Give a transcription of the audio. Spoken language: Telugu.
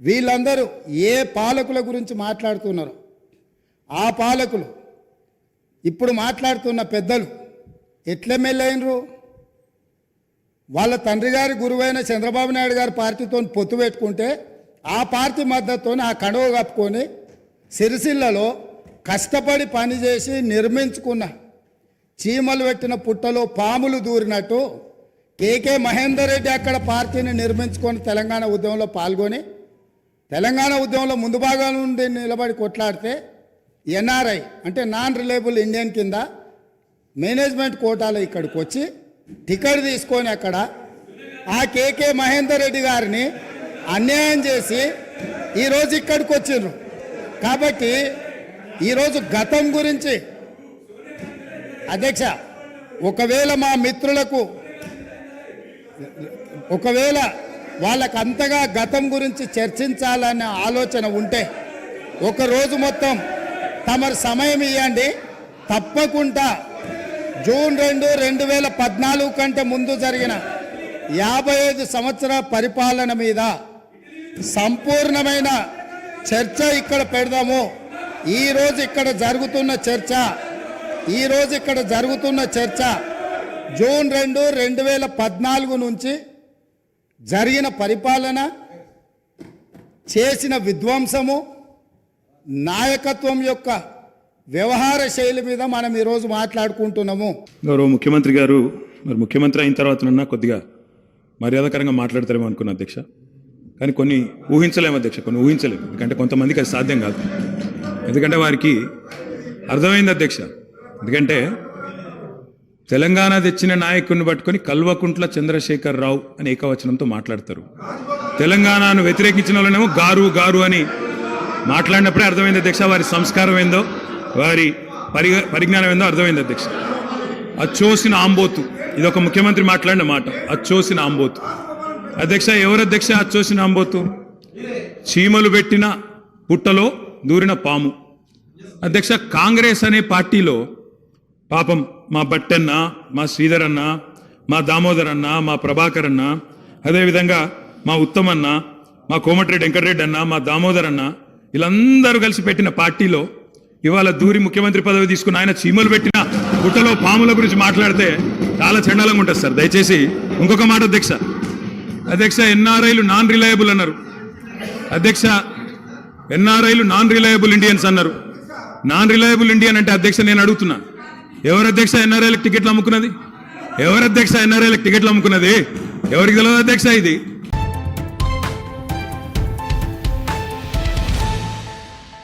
వీళ్ళందరూ ఏ పాలకుల గురించి మాట్లాడుతున్నారు? ఆ పాలకులు ఇప్పుడు మాట్లాడుతున్న పెద్దలు ఎట్లెమ్మెల్యేనరు వాళ్ళ తండ్రి గారి గురువైన చంద్రబాబు నాయుడు గారి పార్టీతో పొత్తు పెట్టుకుంటే ఆ పార్టీ మద్దతుతో ఆ కడువ కప్పుకొని సిరిసిల్లలో కష్టపడి పనిచేసి నిర్మించుకున్న చీమలు పెట్టిన పుట్టలో పాములు దూరినట్టు కేకే మహేందర్ రెడ్డి అక్కడ పార్టీని నిర్మించుకొని తెలంగాణ ఉద్యమంలో పాల్గొని తెలంగాణ ఉద్యమంలో ముందు భాగం నుండి నిలబడి కొట్లాడితే ఎన్ఆర్ఐ అంటే నాన్ రిలయబుల్ ఇండియన్ కింద మేనేజ్మెంట్ కోటాలో ఇక్కడికి వచ్చి టికెట్ తీసుకొని అక్కడ ఆ కేకే మహేందర్ రెడ్డి గారిని అన్యాయం చేసి ఈరోజు ఇక్కడికి వచ్చిండ్రు కాబట్టి ఈరోజు గతం గురించి అధ్యక్ష ఒకవేళ మా మిత్రులకు ఒకవేళ వాళ్ళకు అంతగా గతం గురించి చర్చించాలనే ఆలోచన ఉంటే ఒకరోజు మొత్తం తమరు సమయం ఇవ్వండి తప్పకుండా జూన్ రెండు రెండు వేల పద్నాలుగు కంటే ముందు జరిగిన యాభై ఐదు సంవత్సరాల పరిపాలన మీద సంపూర్ణమైన చర్చ ఇక్కడ పెడదాము. ఈరోజు ఇక్కడ జరుగుతున్న చర్చ ఈరోజు ఇక్కడ జరుగుతున్న చర్చ జూన్ రెండు రెండు వేల పద్నాలుగు నుంచి జరిగిన పరిపాలన చేసిన విధ్వంసము నాయకత్వం యొక్క వ్యవహార శైలి మీద మనం ఈరోజు మాట్లాడుకుంటున్నాము. గౌరవ ముఖ్యమంత్రి గారు మరి ముఖ్యమంత్రి అయిన తర్వాత కొద్దిగా మర్యాదకరంగా మాట్లాడతారేమో అనుకున్న అధ్యక్ష. కానీ కొన్ని ఊహించలేము అధ్యక్ష కొన్ని ఊహించలేము. ఎందుకంటే కొంతమందికి అది సాధ్యం కాదు. ఎందుకంటే వారికి అర్థమైంది అధ్యక్ష. ఎందుకంటే తెలంగాణ తెచ్చిన నాయకుడిని పట్టుకొని కల్వకుంట్ల చంద్రశేఖర్ రావు అని ఏకవచనంతో మాట్లాడతారు. తెలంగాణను వ్యతిరేకించిన వాళ్ళనేమో గారు గారు అని మాట్లాడినప్పుడే అర్థమైంది అధ్యక్ష వారి సంస్కారం ఏందో వారి పరి పరిజ్ఞానం ఏందో అర్థమైంది అధ్యక్ష. అచ్చోసిన ఆంబోతు ఇది ఒక ముఖ్యమంత్రి మాట్లాడిన మాట అచ్చోసిన ఆంబోతు. అధ్యక్ష ఎవరు అధ్యక్ష అచ్చోసిన ఆంబోతు? చీమలు పెట్టిన పుట్టలో దూరిన పాము. అధ్యక్ష కాంగ్రెస్ అనే పార్టీలో పాపం మా బట్టన్న మా శ్రీధర్ అన్న మా దామోదర్ అన్న మా ప్రభాకర్ అన్న అదేవిధంగా మా ఉత్తమన్న మా కోమటిరెడ్డి వెంకటరెడ్డి అన్న మా దామోదర్ అన్న వీళ్ళందరూ కలిసి పెట్టిన పార్టీలో ఇవాళ దూరి ముఖ్యమంత్రి పదవి తీసుకుని ఆయన చీమలు పెట్టిన గుట్టలో పాముల గురించి మాట్లాడితే చాలా చండాలంగా ఉంటుంది సార్. దయచేసి ఇంకొక మాట అధ్యక్ష. అధ్యక్ష ఎన్ఆర్ఐలు నాన్ రిలయబుల్ అన్నారు. అధ్యక్ష ఎన్ఆర్ఐలు నాన్ రిలయబుల్ ఇండియన్స్ అన్నారు. నాన్ రిలయబుల్ ఇండియన్ అంటే అధ్యక్ష నేను అడుగుతున్నా. ఎవరు అధ్యక్ష ఎన్ఆర్ఐలకు టికెట్లు అమ్ముకున్నది? ఎవరు అధ్యక్ష ఎన్ఆర్ఐలకు టికెట్లు అమ్ముకున్నది? ఎవరికి తెలియదు అధ్యక్ష ఇది?